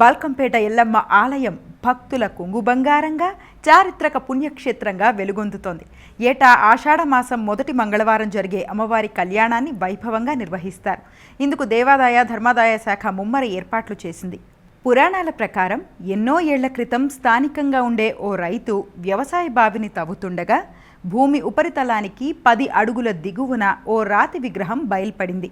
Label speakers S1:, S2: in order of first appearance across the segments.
S1: బాల్కంపేట ఎల్లమ్మ ఆలయం భక్తుల కొంగు బంగారంగా చారిత్రక పుణ్యక్షేత్రంగా వెలుగొందుతోంది. ఏటా ఆషాఢ మాసం మొదటి మంగళవారం జరిగే అమ్మవారి కళ్యాణాన్ని వైభవంగా నిర్వహిస్తారు. ఇందుకు దేవాదాయ ధర్మాదాయ శాఖ ముమ్మర ఏర్పాట్లు చేసింది. పురాణాల ప్రకారం ఎన్నో ఏళ్ళ క్రితం స్థానికంగా ఉండే ఓ రైతు వ్యవసాయ బావిని తవ్వుతుండగా భూమి ఉపరితలానికి పది అడుగుల దిగువన ఓ రాతి విగ్రహం బయల్పడింది.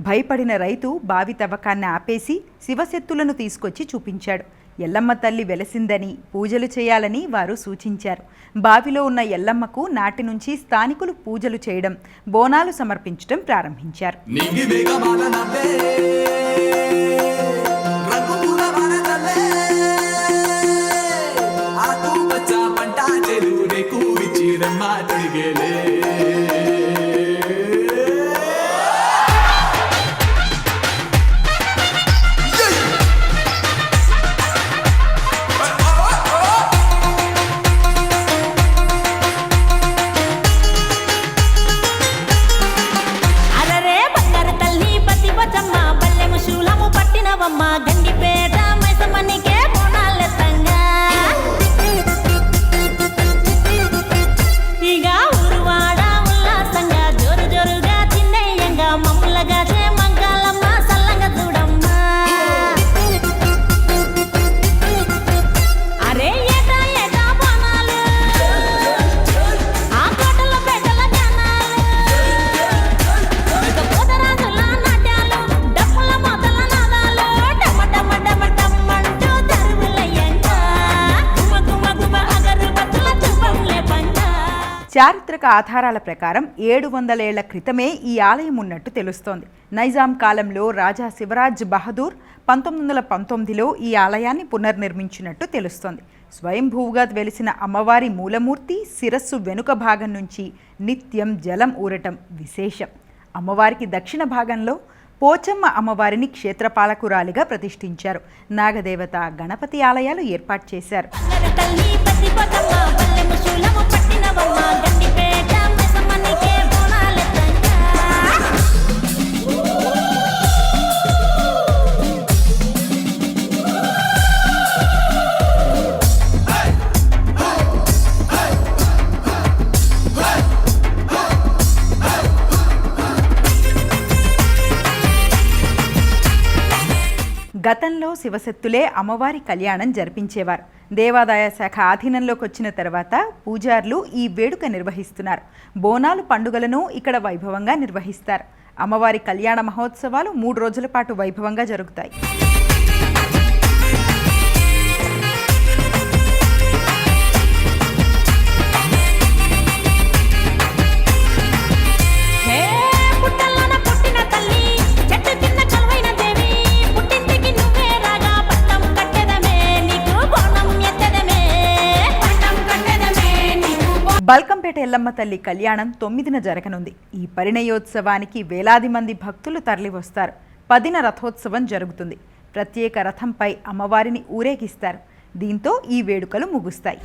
S1: భయపడిన రైతు బావి తవ్వకాన్ని ఆపేసి శివశక్తులను తీసుకొచ్చి చూపించాడు. ఎల్లమ్మ తల్లి వెలసిందని పూజలు చేయాలని వారు సూచించారు. బావిలో ఉన్న ఎల్లమ్మకు నాటి నుంచి స్థానికులు పూజలు చేయడం బోనాలు సమర్పించడం ప్రారంభించారు.
S2: పట్టినవమ్మ గండిపేట
S1: చారిత్రక ఆధారాల ప్రకారం ఏడు వందల ఏళ్ళ క్రితమే ఈ ఆలయం ఉన్నట్టు తెలుస్తోంది. నైజాం కాలంలో రాజా శివరాజ్ బహదూర్ పంతొమ్మిది వందల పంతొమ్మిదిలో ఈ ఆలయాన్ని పునర్నిర్మించినట్టు తెలుస్తోంది. స్వయంభూగా వెలిసిన అమ్మవారి మూలమూర్తి శిరస్సు వెనుక భాగం నుంచి నిత్యం జలం ఊరటం విశేషం. అమ్మవారికి దక్షిణ భాగంలో పోచమ్మ అమ్మవారిని క్షేత్రపాలకురాలిగా ప్రతిష్ఠించారు. నాగదేవత గణపతి ఆలయాలు ఏర్పాటు చేశారు.
S2: తల్లి పట్టినవమ్మ, గండిపేట
S1: గతంలో శివశక్తులే అమ్మవారి కళ్యాణం జరిపించేవారు. దేవాదాయ శాఖ ఆధీనంలోకి వచ్చిన తర్వాత పూజార్లు ఈ వేడుక నిర్వహిస్తున్నారు. బోనాలు పండుగలను ఇక్కడ వైభవంగా నిర్వహిస్తారు. అమ్మవారి కళ్యాణ మహోత్సవాలు మూడు రోజుల పాటు వైభవంగా జరుగుతాయి. బల్కంపేట ఎల్లమ్మ తల్లి కళ్యాణం తొమ్మిదిన జరగనుంది. ఈ పరిణయోత్సవానికి వేలాది మంది భక్తులు తరలివస్తారు. పదిన రథోత్సవం జరుగుతుంది. ప్రత్యేక రథంపై అమ్మవారిని ఊరేగిస్తారు. దీంతో ఈ వేడుకలు ముగుస్తాయి.